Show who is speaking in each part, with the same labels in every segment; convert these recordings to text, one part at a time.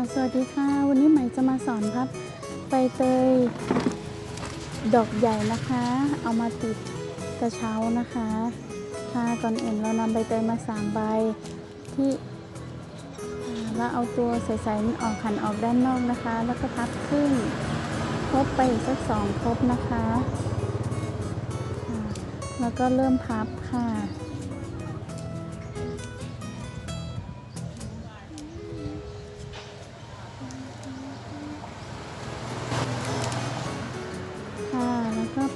Speaker 1: สวัสดีค่ะ วันนี้ใหม่จะมาสอนพับใบเตยดอกใหญ่นะคะ เอามาติดกระเช้านะคะค่ะก่อนอื่นเรานำใบเตยมาสามใบที่อ่าแล้วเอาตัวใสๆออกขันออกด้านนอกนะคะ แล้วก็พับครึ่งครบไปกสักสองครบนะคะ แล้วก็เริ่มพับค่ะ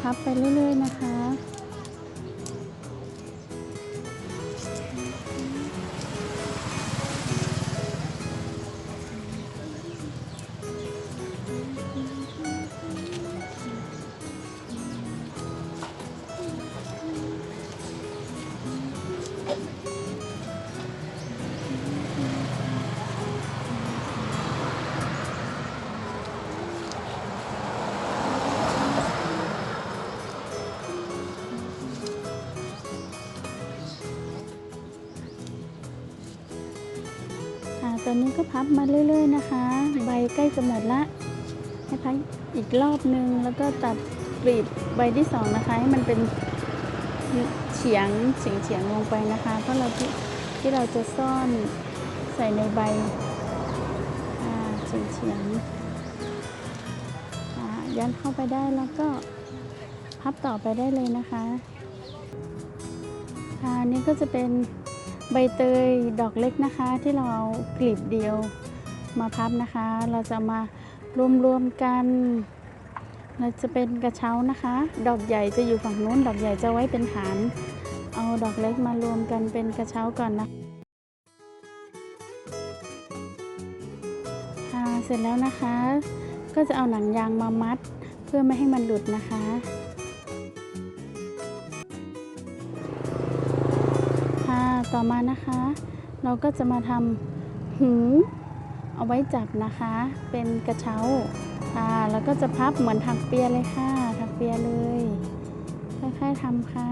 Speaker 1: พับไปเรื่อย ๆ นะคะ ค่ะตอนนี้ก็พับมาเรื่อยๆนะคะ ใบใกล้จะหมดละให้พับอีกรอบนึงแล้วก็ตัดกรีบใบที่สองนะคะให้มันเป็นเฉียงเฉียงเฉียงๆลงไปนะคะ เพราะเราที่ที่เราจะซ่อนใส่ในใบอ่าเฉียงเฉียงๆอายันเข้าไปได้แล้วก็พับต่อไปได้เลยนะคะค่ะอันนี้ก็จะเป็น ใบเตยดอกเล็กนะคะที่เราเอากลีบเดียวมาพับนะคะ เราจะมารวมๆกัน เราจะเป็นกระเช้านะคะ ดอกใหญ่จะอยู่ฝั่งนู้น ดอกใหญ่จะไว้เป็นฐาน เอาดอกเล็กมารวมกันเป็นกระเช้าก่อนนะคะเสร็จแล้วนะคะ ก็จะเอาหนังยางมามัดเพื่อไม่ให้มันหลุดนะคะ ต่อมานะคะ เราก็จะมาทำหูเอาไว้จับนะคะ เป็นกระเช้าค่ะแล้วก็จะพับเหมือนถักเปียเลยค่ะถักเปียเลย ค่อยๆทำค่ะ